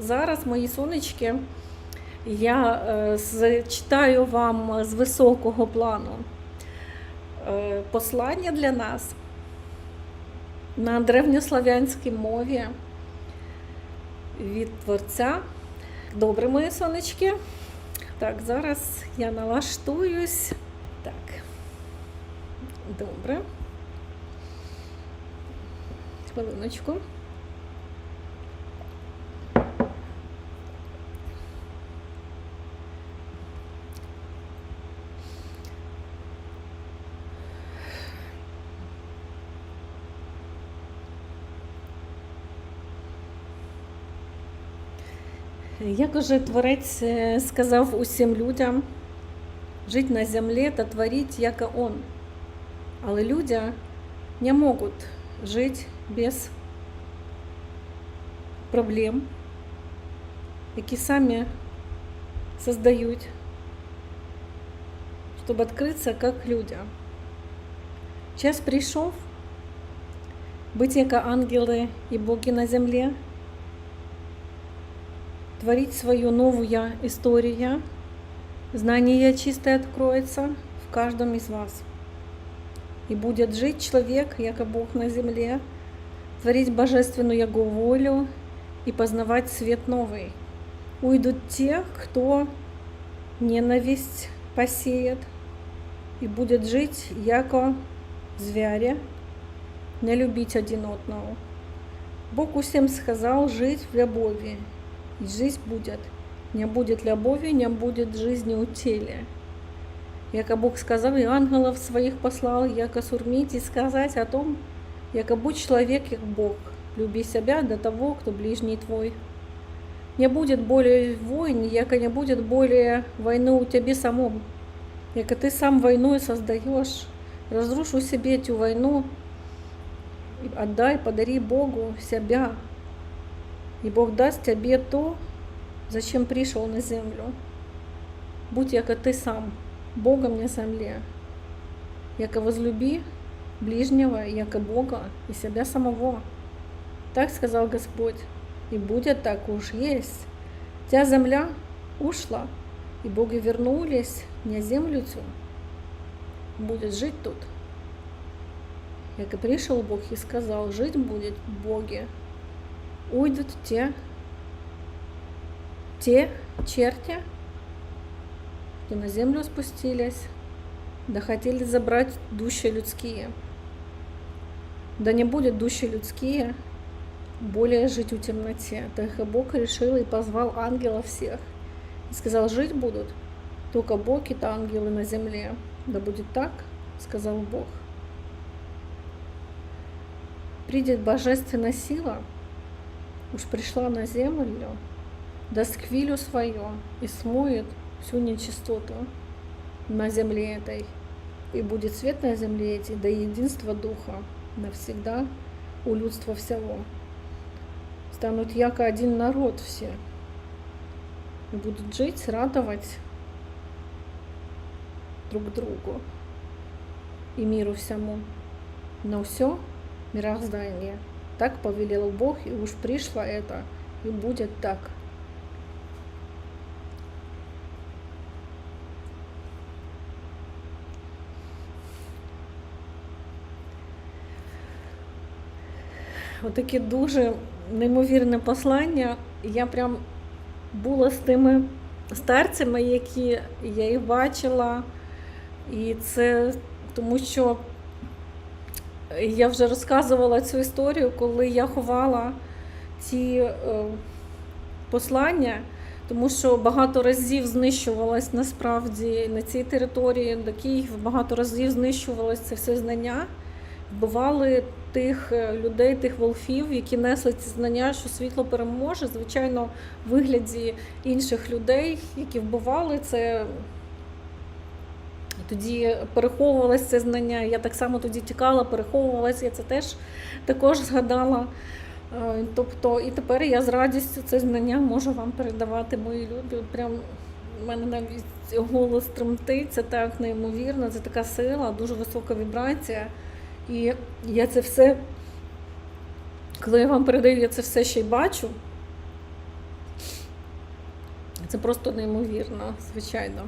зараз, мої сонечки, я е, зачитаю вам з високого плану е, послання для нас на древньослав'янській мові від Творця. Добре, мої сонечки. Так, зараз я налаштуюсь. Так. Добре. Хвилиночку. Як уже Творець е, сказав усім людям, жити на землі та творити, як Он. Але люди не можуть жити без проблем, які самі создають, щоб відкритися як люди. Час прийшов бути як ангели і боги на землі, творить свою новую историю. Знание чистое откроется в каждом из вас. И будет жить человек, яко Бог на земле, творить божественную Его волю и познавать свет новый. Уйдут те, кто ненависть посеет и будет жить, яко звяре, не любить один одного. Бог усім сказал жить в любови, и жизнь будет. Не будет любови, не будет жизни у теле. Яко Бог сказал, и ангелов своих послал, яко сурмить и сказать о том, яко будь человек, как Бог. Люби себя до того, кто ближний твой. Не будет более войн, яко не будет более войны у тебя самом. Яко ты сам войну и создаешь, разрушу себе эту войну, отдай, подари Богу себя, и Бог даст тебе то, зачем пришел на землю. Будь яко ты сам, Богом на земле. Яко возлюби ближнего, яко Бога и себя самого. Так сказал Господь. И будет так уж есть. Тя земля ушла, и боги вернулись на землю тю. Будет жить тут. Яко пришел Бог и сказал, жить будет в Боге уйдут те, те черти, что на землю спустились, да хотели забрать души людские. Да не будет души людские более жить в темноте. Так и Бог решил и позвал ангелов всех. И сказал, жить будут только Бог и ангелы на земле. Да будет так, сказал Бог. Придет божественная сила – уж пришла на землю, даст хвилю свою и смоет всю нечистоту на земле этой. И будет свет на земле этой, да единство Духа навсегда у людства всего. Станут яко один народ все. И будут жить, радовать друг другу и миру всему. Но все мироздание – так повелел Бог, и уж пришло это, и будет так. Отаке дуже неймовірне послання. Я прям була з тими старцями, які я їх бачила. І це тому що я вже розказувала цю історію, коли я ховала ці е, послання, тому що багато разів знищувалось насправді на цій території, до Києва багато разів знищувалось це все знання, вбивали тих е, людей, тих волфів, які несли ці знання, що світло переможе, звичайно, в вигляді інших людей, які вбивали це. Тоді переховувалося це знання. Я так само тоді тікала, переховувалася, я це теж також згадала. Е, Тобто, і тепер я з радістю це знання можу вам передавати, мої любі. Прям у мене навіть голос тремтить, це так неймовірно, це така сила, дуже висока вібрація. І я це все, коли я вам передаю, я це все ще й бачу. Це просто неймовірно, звичайно.